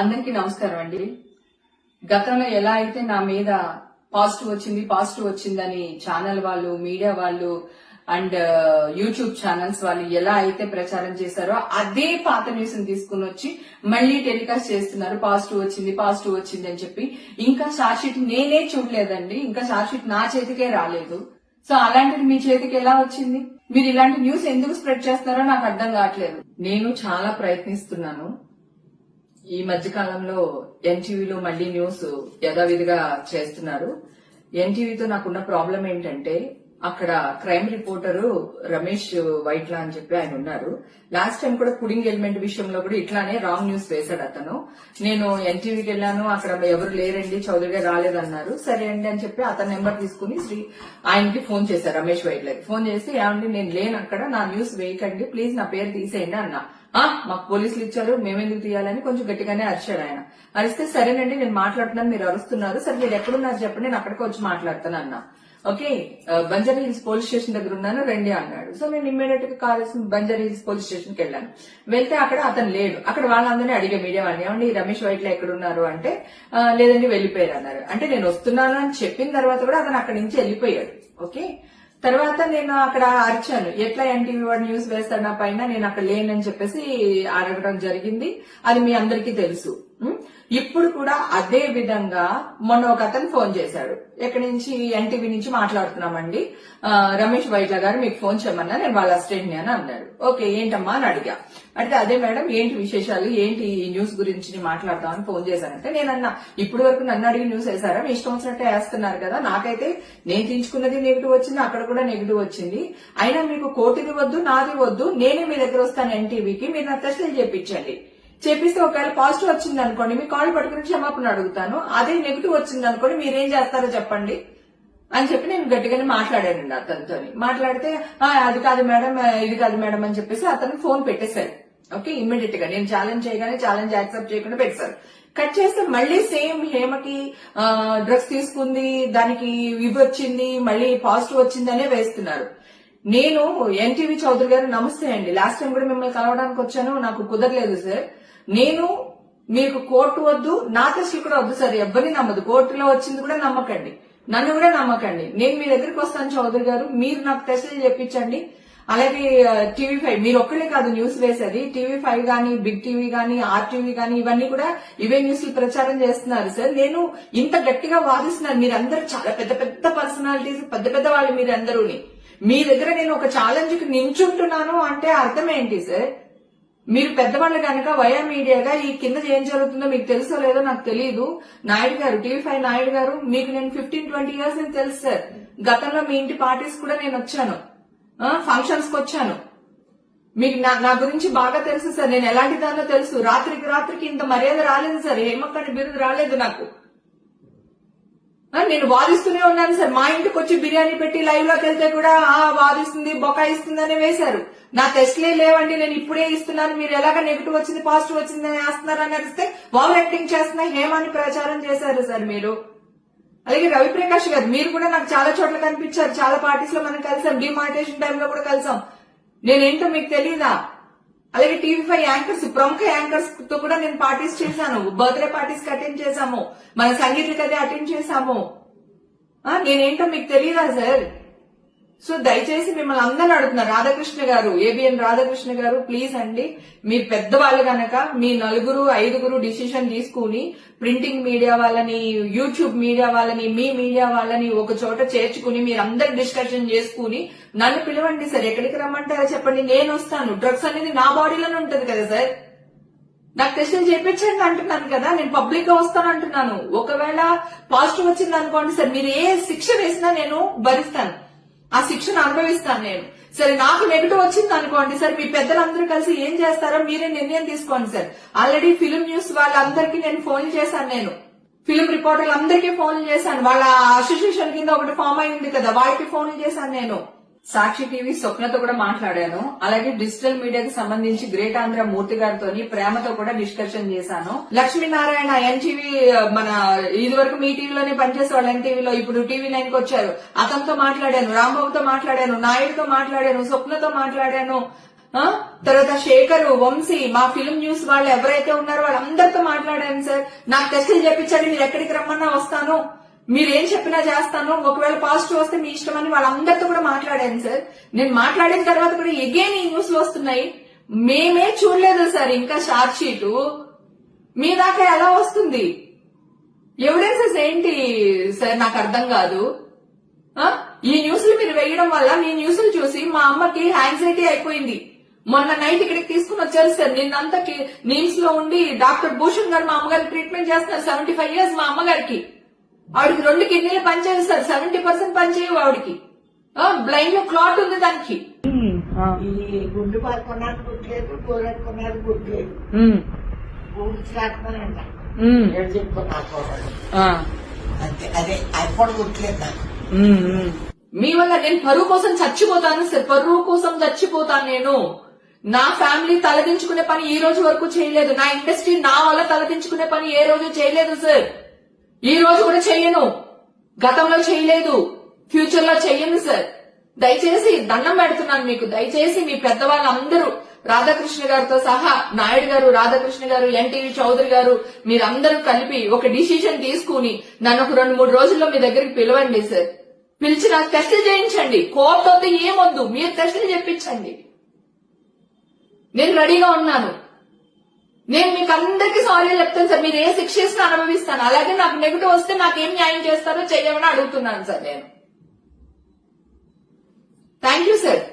అందరికీ నమస్కారం అండి. గతంలో ఎలా అయితే నా మీద పాజిటివ్ వచ్చింది పాజిటివ్ వచ్చిందని ఛానల్ వాళ్ళు మీడియా వాళ్ళు అండ్ యూట్యూబ్ ఛానల్స్ వాళ్ళు ఎలా అయితే ప్రచారం చేశారో అదే పాత న్యూస్ని తీసుకుని వచ్చి మళ్ళీ టెలికాస్ట్ చేస్తున్నారు. పాజిటివ్ వచ్చింది పాజిటివ్ వచ్చింది అని చెప్పి. ఇంకా షార్ట్షీట్ నేనే చూడలేదండి. ఇంకా షార్ట్షీట్ నా చేతికే రాలేదు. సో అలాంటిది మీ చేతికి ఎలా వచ్చింది? మీరు ఇలాంటి న్యూస్ ఎందుకు స్ప్రెడ్ చేస్తున్నారో నాకు అర్థం కావట్లేదు. నేను చాలా ప్రయత్నిస్తున్నాను. ఈ మధ్య కాలంలో ఎన్టీవీలో మళ్ళీ న్యూస్ యథావిధిగా చేస్తున్నారు. ఎన్టీవీతో నాకున్న ప్రాబ్లం ఏంటంటే అక్కడ క్రైమ్ రిపోర్టరు రమేష్ వైట్లా అని చెప్పి ఆయన ఉన్నారు. లాస్ట్ టైం కూడా పుడింగ్ ఎలిమెంట్ విషయంలో కూడా ఇట్లానే రాంగ్ న్యూస్ వేశాడు అతను. నేను ఎన్టీవీకి వెళ్ళాను అక్కడ ఎవరు లేరండి చౌదరి గారు రాలేదన్నారు. సరే అండి అని చెప్పి అతని నెంబర్ తీసుకుని శ్రీ ఆయనకి ఫోన్ చేశారు రమేష్ వైట్లకి. ఫోన్ చేసి ఏమండి నేను లేను అక్కడ నా న్యూస్ వేయకండి ప్లీజ్ నా పేరు తీసేయండి అన్నా. ఆ మాకు పోలీసులు ఇచ్చారు మేమెందుకు తీయాలని కొంచెం గట్టిగానే అరిచాడు ఆయన. అరిస్తే సరేనండి నేను మాట్లాడుతున్నాను మీరు అరుస్తున్నారు. సరే మీరు ఎక్కడున్నారు చెప్పండి నేను అక్కడికి వచ్చి మాట్లాడతాను అన్నా. ఓకే ఆ, బంజారా హిల్స్ పోలీస్ స్టేషన్ దగ్గర ఉన్నాను రండి అన్నాడు. సో నేను ఇమ్మీడియట్గా కాల్ చేసి బంజారా హిల్స్ పోలీస్ స్టేషన్కి వెళ్ళాను. వెళ్తే అక్కడ అతను లేడు. అక్కడ వాళ్ళందరినీ అడిగే మీడియా వాళ్ళని ఏమండి రమేష్ వైట్ల ఎక్కడ ఉన్నారు అంటే లేదండి వెళ్ళిపోయారు అన్నారు. అంటే నేను వస్తున్నాను అని చెప్పిన తర్వాత కూడా అతను అక్కడి నుంచి వెళ్ళిపోయాడు. ఓకే? తర్వాత నేను అక్కడ అరిచాను. ఎట్లా ఎన్టీవీ వాడు న్యూస్ వేస్తాడు నా పైన నేను అక్కడ లేనని చెప్పేసి అడగడం జరిగింది. అది మీ అందరికీ తెలుసు. ఇప్పుడు కూడా అదే విధంగా మొన్న ఒక అతను ఫోన్ చేశాడు. ఎక్కడి నుంచి? ఎన్టీవీ నుంచి మాట్లాడుతున్నామండి. రమేష్ వైట్ల గారు మీకు ఫోన్ చేయమన్నా నేను వాళ్ళ అసిస్టెంట్ అని అన్నాడు. ఓకే ఏంటమ్మా అని అడిగా. అడిగితే అదే మేడం ఏంటి విశేషాలు? ఏంటి ఈ న్యూస్ గురించి మాట్లాడదామని ఫోన్ చేశానంటే నేను అన్నా ఇప్పుడు వరకు నన్ను అడిగి న్యూస్ వేశారా? మీ ఇష్టం వచ్చినట్టే వేస్తున్నారు కదా. నాకైతే నేను తీయించుకున్నది నెగిటివ్ వచ్చింది అక్కడ కూడా నెగిటివ్ వచ్చింది. అయినా మీకు కోటిది వద్దు నాది వద్దు నేనే మీ దగ్గర వస్తాను ఎన్టీవీకి మీరు నా టెస్టులు చెప్పిస్తే ఒకవేళ పాజిటివ్ వచ్చింది అనుకోండి మీ కాల్ పట్టుకుని క్షమాపణ అడుగుతాను. అదే నెగిటివ్ వచ్చింది అనుకోండి మీరేం చేస్తారో చెప్పండి. అని చెప్పి నేను గట్టిగానే మాట్లాడానండి అతనితో మాట్లాడితే అది కాదు మేడం ఇది కాదు మేడం అని చెప్పేసి అతను ఫోన్ పెట్టేశారు ఓకే ఇమ్మీడియట్గా నేను ఛాలెంజ్ చేయగానే ఛాలెంజ్ యాక్సెప్ట్ చేయకుండా పెట్టేశారు కట్ చేస్తే మళ్ళీ సేమ్ హేమకి డ్రగ్స్ తీసుకుంది దానికి ఇవి వచ్చింది మళ్ళీ పాజిటివ్ వచ్చిందనే వేస్తున్నారు. నేను ఎన్టీవీ చౌదరి గారు నమస్తే అండి. లాస్ట్ టైం కూడా మిమ్మల్ని కలవడానికి వచ్చాను నాకు కుదరలేదు సార్. నేను మీకు కోర్టు వద్దు నా టెస్టులు కూడా వద్దు సార్. ఎవరిని నమ్మదు. కోర్టులో వచ్చింది కూడా నమ్మకండి. నన్ను కూడా నమ్మకండి. నేను మీ దగ్గరికి వస్తాను చౌదరి గారు. మీరు నాకు టెస్టులు చెప్పించండి. అలాగే టీవీ ఫైవ్. మీరు ఒక్కడే కాదు న్యూస్ వేసేది. టీవీ ఫైవ్ గానీ బిగ్ టీవీ గానీ ఆర్టీవీ గానీ ఇవన్నీ కూడా ఇవే న్యూస్లు ప్రచారం చేస్తున్నారు సార్. నేను ఇంత గట్టిగా వాదిస్తున్నాను మీరందరూ చాలా పెద్ద పెద్ద పర్సనాలిటీస్ పెద్ద పెద్ద వాళ్ళు మీరందరూని. మీ దగ్గర నేను ఒక ఛాలెంజ్కి నించుంటున్నాను అంటే అర్థం ఏంటి సార్? మీరు పెద్దవాళ్ళు కనుక వయా మీడియాగా ఈ కింద ఏం జరుగుతుందో మీకు తెలుసో లేదో నాకు తెలియదు నాయుడు గారు టీవీ ఫైవ్ నాయుడు గారు మీకు నేను ఫిఫ్టీన్ ట్వంటీ ఇయర్స్ అని తెలుసు సార్. గతంలో మీ ఇంటి పార్టీస్ కూడా నేను వచ్చాను. ఫంక్షన్స్కి వచ్చాను. మీకు నా నా గురించి బాగా తెలుసు సార్. నేను ఎలాంటి దానిలో తెలుసు? రాత్రికి రాత్రికి ఇంత మర్యాద రాలేదు సార్. హేమక్కడి బిరుదు రాలేదు నాకు. నేను వాదిస్తూనే ఉన్నాను సార్. మా ఇంటికి వచ్చి బిర్యానీ పెట్టి లైవ్లోకి వెళ్తే కూడా ఆ వాదిస్తుంది బొకాయిస్తుంది అని వేశారు. నా టెస్ట్లే లేవండి నేను ఇప్పుడే ఇస్తున్నాను. మీరు ఎలాగ నెగిటివ్ వచ్చింది పాజిటివ్ వచ్చింది అని వేస్తున్నారు అని అడిగితే ఓవర్ యాక్టింగ్ చేస్తున్నా హేమాని ప్రచారం చేశారు సార్ మీరు. అలాగే రవిప్రకాష్ గారు మీరు కూడా నాకు చాలా చోట్ల కనిపించారు. చాలా పార్టీస్లో మనం కలిసాం. డిమార్టేషన్ టైంలో కూడా కలిసాం. నేనేంటో మీకు తెలియదా అలాగే టీవీ ఫైవ్ యాంకర్స్ ప్రముఖ యాంకర్స్తో కూడా నేను పార్టీస్ చేశాను. బర్త్డే పార్టీస్కి అటెండ్ చేశాము. మన సంగీతకి అదే అటెండ్ చేశాము. నేనేంటో మీకు తెలియదా సార్? సో దయచేసి మిమ్మల్ని అందరూ అడుగుతున్నారు రాధాకృష్ణ గారు ఏబిఎన్ రాధాకృష్ణ గారు ప్లీజ్ అండి మీ పెద్దవాళ్ళు గనక మీ నలుగురు ఐదుగురు డిసిషన్ తీసుకుని ప్రింటింగ్ మీడియా వాళ్ళని యూట్యూబ్ మీడియా వాళ్ళని మీ మీడియా వాళ్ళని ఒక చోట చేర్చుకుని మీరు అందరు డిస్కషన్ చేసుకుని నన్ను పిలవండి సార్ ఎక్కడికి రమ్మంటారో చెప్పండి నేను వస్తాను. డ్రగ్స్ అనేది నా బాడీలోనే ఉంటది కదా సార్. నాకు టెస్టులు చేయించండి అంటున్నాను కదా నేను పబ్లిక్గా వస్తాను అంటున్నాను. ఒకవేళ పాజిటివ్ వచ్చింది అనుకోండి సార్ మీరు ఏ శిక్ష వేసినా నేను భరిస్తాను. అనుభవిస్తాను నేను. సరే నాకు నెగిటివ్ వచ్చింది అనుకోండి సార్ మీ పెద్దలందరూ కలిసి ఏం చేస్తారో మీరే నిర్ణయం తీసుకోండి సార్. ఆల్రెడీ ఫిలిం న్యూస్ వాళ్ళందరికీ నేను ఫోన్ చేశాను నేను. ఫిలిం రిపోర్టర్లు అందరికీ ఫోన్లు చేశాను. వాళ్ళ అసోసియేషన్ కింద ఒకటి ఫామ్ అయి ఉంది కదా వాళ్ళకి ఫోన్లు చేశాను నేను. సాక్షి టీవీ స్వప్నతో కూడా మాట్లాడాను. అలాగే డిజిటల్ మీడియాకి సంబంధించి గ్రేట్ ఆంధ్ర మూర్తి గారితో ప్రేమతో కూడా డిస్కషన్ చేశాను. లక్ష్మీనారాయణ ఎన్టీవీ మన ఇది వరకు మీ టీవీలోనే పనిచేసే వాళ్ళు ఎన్టీవీలో ఇప్పుడు టీవీ నైన్కి వచ్చారు. అతనితో మాట్లాడాను రాంబాబుతో మాట్లాడాను నాయుడుతో మాట్లాడాను స్వప్నతో మాట్లాడాను. ఆ? తర్వాత శేఖర్ వంశీ మా ఫిల్మ్ న్యూస్ వాళ్ళు ఎవరైతే ఉన్నారో వాళ్ళందరితో మాట్లాడాను సార్. నాకు టెస్టులు చెప్పించారు మీరు ఎక్కడికి రమ్మన్నా వస్తాను. మీరు ఏం చెప్పినా చేస్తాను. ఒకవేళ పాజిటివ్ వస్తే మీ ఇష్టం అని వాళ్ళందరితో కూడా మాట్లాడాను సార్. నేను మాట్లాడిన తర్వాత కూడా ఎగైన్ ఈ న్యూస్ వస్తున్నాయి. మేమే చూడలేదు సార్ ఇంకా షార్ట్ షీటు మీ దాకా ఎలా వస్తుంది? ఎవిడెన్సెస్ ఏంటి సార్? నాకు అర్థం కాదు. ఈ న్యూస్లు మీరు వేయడం వల్ల మీ న్యూస్లు చూసి మా అమ్మకి యాంగ్జైటీ అయిపోయింది. మొన్న నైట్ ఇక్కడికి తీసుకుని వచ్చారు సార్. నిన్నంతా నీమ్స్లో ఉండి డాక్టర్ భూషణ్ గారు మా అమ్మగారికి ట్రీట్మెంట్ చేస్తున్నారు. సెవెంటీ ఫైవ్ ఇయర్స్ మా అమ్మగారికి. ఆవిడకి రెండు కిడ్నీలు పనిచేయదు సార్. సెవెంటీ పర్సెంట్ పనిచేయవు ఆవిడకి. బ్లైండ్లో క్లాట్ ఉంది దానికి. గుండు పడుకున్నది గుట్లేదు కూరెట్టుకున్నది గుట్లేదు. అంతే అదే అప్పుడు గుట్లేదు నాకు. మీ వల్ల నేను పరువు కోసం చచ్చిపోతాను సార్. పరువు కోసం చచ్చిపోతాను నేను. నా ఫ్యామిలీ తలదించుకునే పని ఈ రోజు వరకు చేయలేదు. నా ఇండస్ట్రీ నా వల్ల తలదించుకునే పని ఏ రోజు చేయలేదు సార్. ఈ రోజు కూడా చెయ్యను గతంలో చేయలేదు. ఫ్యూచర్లో చెయ్యను సార్. దయచేసి దండం పెడుతున్నాను మీకు. దయచేసి మీ పెద్దవాళ్ళందరూ రాధాకృష్ణ గారితో సహా నాయుడు గారు రాధాకృష్ణ గారు ఎన్టీవీ చౌదరి గారు మీరందరూ కలిపి ఒక డిసిషన్ తీసుకుని నన్ను ఒక రెండు మూడు రోజుల్లో మీ దగ్గరికి పిలవండి సార్. పిలిచి నాకు టెస్టులు చేయించండి కోర్టు వద్ద. ఏమొద్దు మీరు టెస్టులు చెప్పించండి నేను రెడీగా ఉన్నాను. నేను మీకు అందరికీ సారీ చెప్తాను సార్. మీరు ఏ శిక్ష ఇచ్చినా అనుభవిస్తాను? అలాగే నాకు నెగిటివ్ వస్తే నాకు ఏం న్యాయం చేస్తారో చెయ్యమని అడుగుతున్నాను సార్ నేను. Thank you sir